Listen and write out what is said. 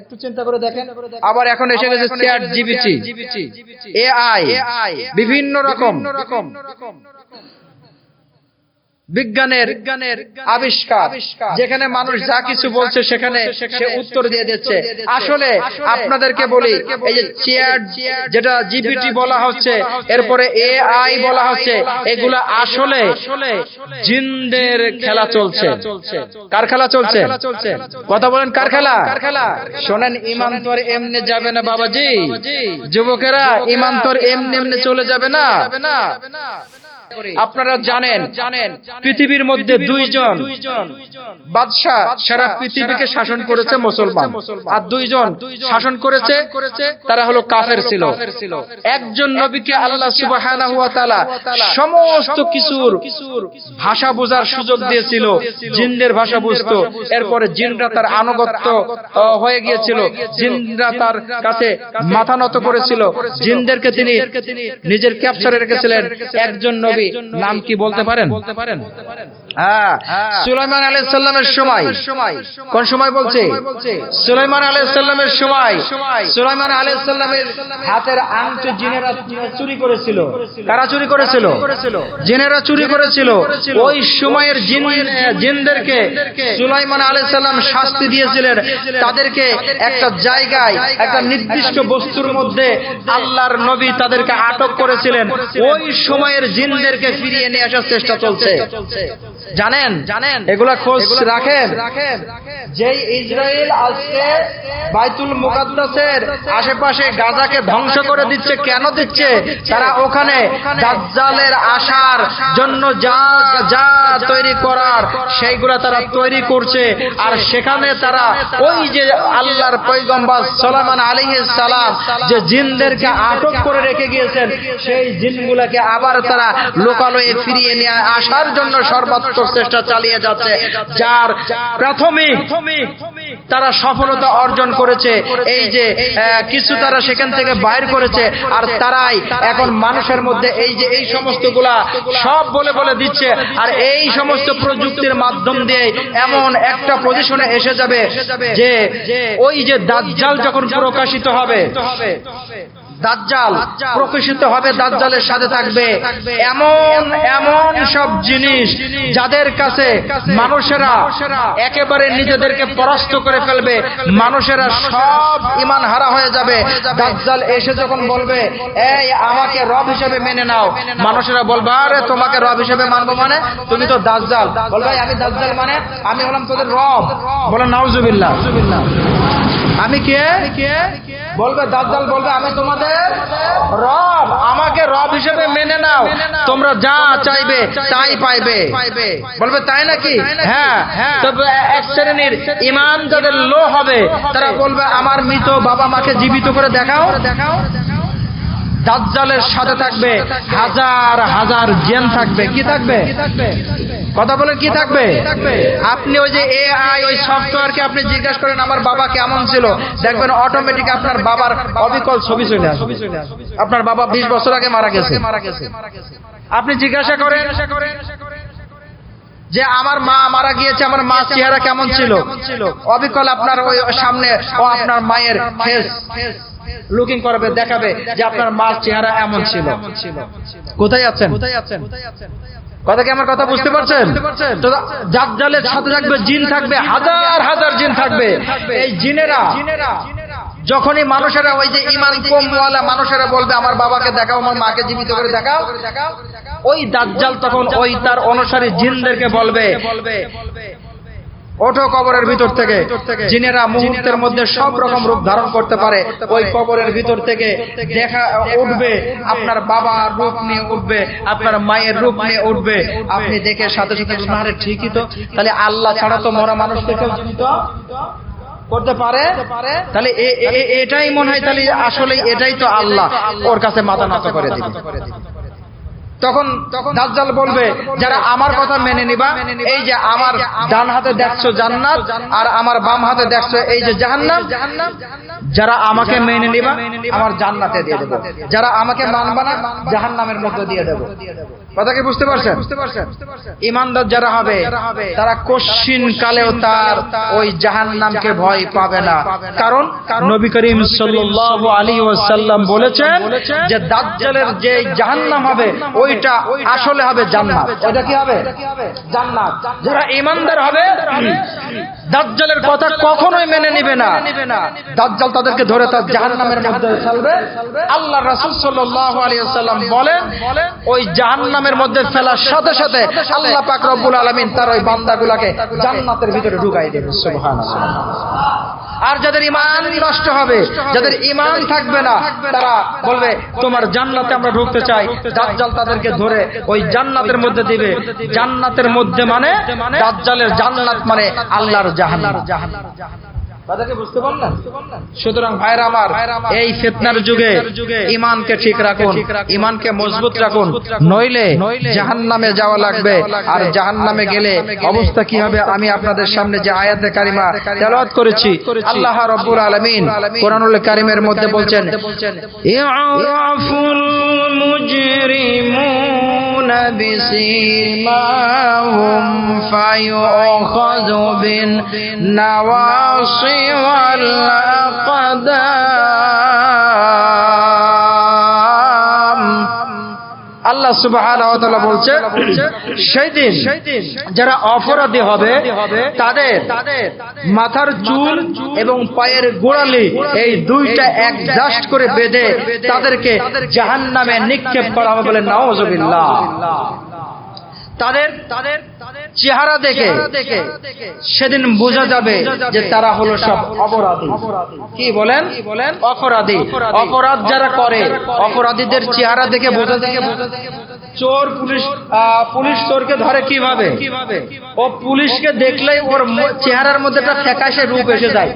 একটু চিন্তা করে দেখেন। আবার এখন এসে গেছে চ্যাট জিবিটি এআই বিভিন্ন রকম। বিজ্ঞানের বিজ্ঞানের আবিষ্কার। যেখানে মানুষ যা কিছু বলছে সেখানে সে উত্তর দিয়ে দিচ্ছে আসলে আপনাদেরকে বলি এই যে চেয়ার যেটা জিপিটি বলা হচ্ছে এরপরে এআই বলা হচ্ছে এগুলা আসলে জিনদের খেলা চলছে। কার খেলা চলছে? কথা বলেন কার খেলা? কার খেলা? শোনেন ইমান তোর এমনি যাবে না বাবাজি। যুবকেরা ইমান তোর এমনি এমনি চলে যাবে না। আপনারা জানেন জানেন পৃথিবীর মধ্যে দুইজন বাদশাহ সারা পৃথিবীকে শাসন করেছে মুসলমান। আর দুইজন শাসন করেছে তারা হলো কাফের ছিল। একজন নবীকে আল্লাহ তাআলা সমস্ত কিছুর ভাষা বোঝার সুযোগ দিয়েছিল। জিনদের ভাষা বুঝতো। এরপরে জিনরা তার আনুগত্য হয়ে গিয়েছিল। জিনরা তার কাছে মাথা নত করেছিল। জিনদেরকে তিনি নিজের ক্যাপচারে রেখেছিলেন। একজন নবী নাম কি বলতে পারেন? হ্যাঁ সুলাইমান আলাইহিস সালামের সময়। কোন সময় বলছে? সুলাইমান আলাইহিস সালামের সময়। সুলাইমান আলাইহিস সালামের হাতের আংটি জিনেরা চুরি করেছিল। কারা চুরি করেছিল? জিনেরা চুরি করেছিল। ওই সময়ের জিনদেরকে সুলাইমান আলাইহিস সালাম শাস্তি দিয়েছিলেন। তাদেরকে একটা জায়গায় একটা নির্দিষ্ট বস্তুর মধ্যে আল্লাহর নবী তাদেরকে আটক করেছিলেন। ওই সময়ের জিনদেরকে ফিরিয়ে নিয়ে আসার চেষ্টা চলছে। জানেন? জানেন এগুলা খোঁজ রাখেন। যেই ইসরায়েল আজকে বাইতুল মুকাদ্দাসের আশেপাশে গাজাকে ধ্বংস করে দিচ্ছে কেন দিচ্ছে? তারা ওখানে দাজ্জালের আসার জন্য যা যা তৈরি করার সেইগুলা তারা তৈরি করছে। আর সেখানে তারা ওই যে আল্লাহর পৈগম্বর সোলামান আলাইহিস সালাম যে জিনদেরকে আটক করে রেখে গিয়েছেন সেই জিনগুলাকে আবার তারা লোকালয়ে ফিরিয়ে নিয়ে আসার জন্য সর্বাত্মক চেষ্টা চালিয়ে যাচ্ছে। যার প্রাথমিক তারা সফলতা অর্জন করেছে। এই যে কিছু তারা সেখান থেকে বাইর করেছে আর তারাই এখন মানুষের মধ্যে এই যে, এই সমস্তগুলা সব বলে বলে দিচ্ছে। আর এই সমস্ত প্রযুক্তির মাধ্যম দিয়ে এমন একটা পজিশনে এসে যাবে যে, ওই যে দাজ্জাল যখন প্রকাশিত হবে দাজ্জাল প্রকাশিত হবে দাজ্জালের সাথে থাকবে। এমন এমন সব জিনিস যাদের কাছে মানুষেরা একেবারে নিজেদেরকে পরাস্ত করে ফেলবে। মানুষেরা সব ইমান হারা হয়ে যাবে। দাজ্জাল এসে যখন বলবে, এই, আমাকে রব হিসেবে মেনে নাও। মানুষেরা বলবে, আরে, তোমাকে রব হিসেবে মানবো মানে? তুমি তো দাজ্জাল। বলবে আমি দাজ্জাল মানে? আমি হলাম তোদের রব। বলে, নাউজুবিল্লাহ। আমি কে কে? বলবে দাজ্জাল বলবে আমি তোমাদের রব আমাকে রব হিসেবে মেনে নাও। তোমরা যা চাইবে তাই পাইবে। বলবে তাই নাকি? হ্যাঁ তবে এক শ্রেণির ইমান যাদের লো হবে তারা বলবে আমার মৃত বাবা মাকে জীবিত করে দেখাও। দেখাও। দাজ্জালের সাথে থাকবে হাজার হাজার জেন থাকবে? কি থাকবে? কথা বলে কি থাকবে? আপনি ওই যে এআই ওই সফটওয়্যারকে আপনি জিজ্ঞাসা করেন আমার বাবা কেমন ছিল? দেখবেন অটোমেটিক আপনার বাবার অবিকল ছবি চলে আসবে। আপনার বাবা বিশ বছর আগে মারা গেছে। আপনি জিজ্ঞাসা করেন যে আমার মা মারা গিয়েছে আমার মা চেহারা কেমন ছিল? অবিকল আপনার ওই সামনে ও আপনার মায়ের ফেস লুকিং করবে দেখাবে যে আপনার মার চেহারা এমন ছিল। কোথায় আছেন? কোথায় আছেন? কথা কি আমার কথা বুঝতে পারছেন? জালের সাথে থাকবে জিন থাকবে হাজার হাজার জিন থাকবে। এই জিনেরা যখনই মানুষেরা ওই যে ইমান কমওয়ালা মানুষেরা বলবে আমার বাবাকে দেখাও আমার মাকে জীবিত করে দেখাও। ওই দাজ্জাল তখন ওই তার অনুসারী জিনদেরকে বলবে ওঠো কবরের ভিতর থেকে। জিনেরা মুহূর্তের মধ্যে সব রকম রূপ ধারণ করতে পারে। ওই কবরের ভিতর থেকে দেখা উঠবে আপনার বাবার রূপ নিয়ে উঠবে আপনার মায়ের রূপ নিয়ে উঠবে। আপনি দেখে সাথে সাথে আরে ঠিকই তো। তাহলে আল্লাহ ছাড়া তো মরা মানুষকে কেউ জীবিত করতে পারে? তাহলে এটাই মনে হয় তাহলে আসলে এটাই তো আল্লাহ। ওর কাছে মাথা নত করে দিবে। তখন দাজ্জাল বলবে যারা আমার কথা মেনে নিবা এই যে আমার ডান হাতে দেখছ জান্নাত আর আমার বাম হাতে দেখছ এই যে জাহান্নাম যারা আমাকে মেনে নিবা আমার জান্নাতে দিয়ে দেবো। যারা আমাকে মানবা না জাহান্নামের মধ্যে দিয়ে দেবো। কথা কি বুঝতে পারছেন? ইমানদার যারা হবে তারা কশ্চিন কালেও তার ওই জাহান্নামকে ভয় পাবে না। কারণ নবী করিম সাল্লাল্লাহু আলাইহি ওয়াসাল্লাম বলেছেন যে দাজ্জালের যে জাহান্নাম হবে ওইটা আসলে হবে জান্নাত। ওইটা কি হবে? জান্নাত। যারা ইমানদার হবে, দাজ্জালের কথা কখনোই মেনে নিবে না। দাজ্জাল তাদেরকে ধরে তার জাহান্নামের মধ্যে ফেলবে। আল্লাহ রাসূল সাল্লাল্লাহু আলাইহি ওয়াসাল্লাম বলেন, ওই জাহান্নামের মধ্যে ফেলার সাথে সাথে আল্লাহ পাক রব্বুল আলামিন তার ওই বান্দাগুলোকে জান্নাতের ভিতরে ঢুকাই দেবে সুবহানাল্লাহ। আর যাদের ইমান নষ্ট হবে যাদের ইমান থাকবে না তারা বলবে তোমার জান্নাতে আমরা ঢুকতে চাই। দাজ্জাল তাদেরকে ধরে ওই জান্নাতের মধ্যে দিবে। জান্নাতের মধ্যে মানে দাজ্জালের জান্নাত মানে আল্লাহর জাহান্নাম। পারলেন সুতরাং ভাইরা আমার এই ফিতনার যুগে ইমানকে ঠিক রাখুন ইমানকে মজবুত রাখুন নইলে জাহান্নামে যাওয়া লাগবে। আর জাহান্নামে গেলে অবস্থা কি হবে? আমি আপনাদের সামনে যে আয়াতে কারিমা তেলাওয়াত করেছি আল্লাহ রাব্বুল আলামিন কোরআনুল কারিমের মধ্যে বলছেন মুজরিমুন بسيماهم فيؤخذ بالنواصي والأقدام আল্লাহ সুবাহ বলছে সেই দিন সেই দিন যারা অপরাধী হবে তাদের মাথার চুল এবং পায়ের গোড়ালি এই দুইটা একজাস্ট করে বেঁধে তাদেরকে জাহান্নামে নিক্ষেপ করা হবে বলে নাউজুবিল্লাহ তাদের তাদের তাদের চেহারা দেখে দেখে সেদিন বোঝা যাবে যে তারা হলো সব অপরাধী। কি বলেন? বলেন? অপরাধী। অপরাধ। যারা করে অপরাধীদের চেহারা দেখে বোঝা দেখে চোর পুলিশ পুলিশ চোরকে ধরে কীভাবে? ও পুলিশকে দেখলেই ওর চেহারার মধ্যে একটা ফ্যাকাশে রূপ এসে যায়।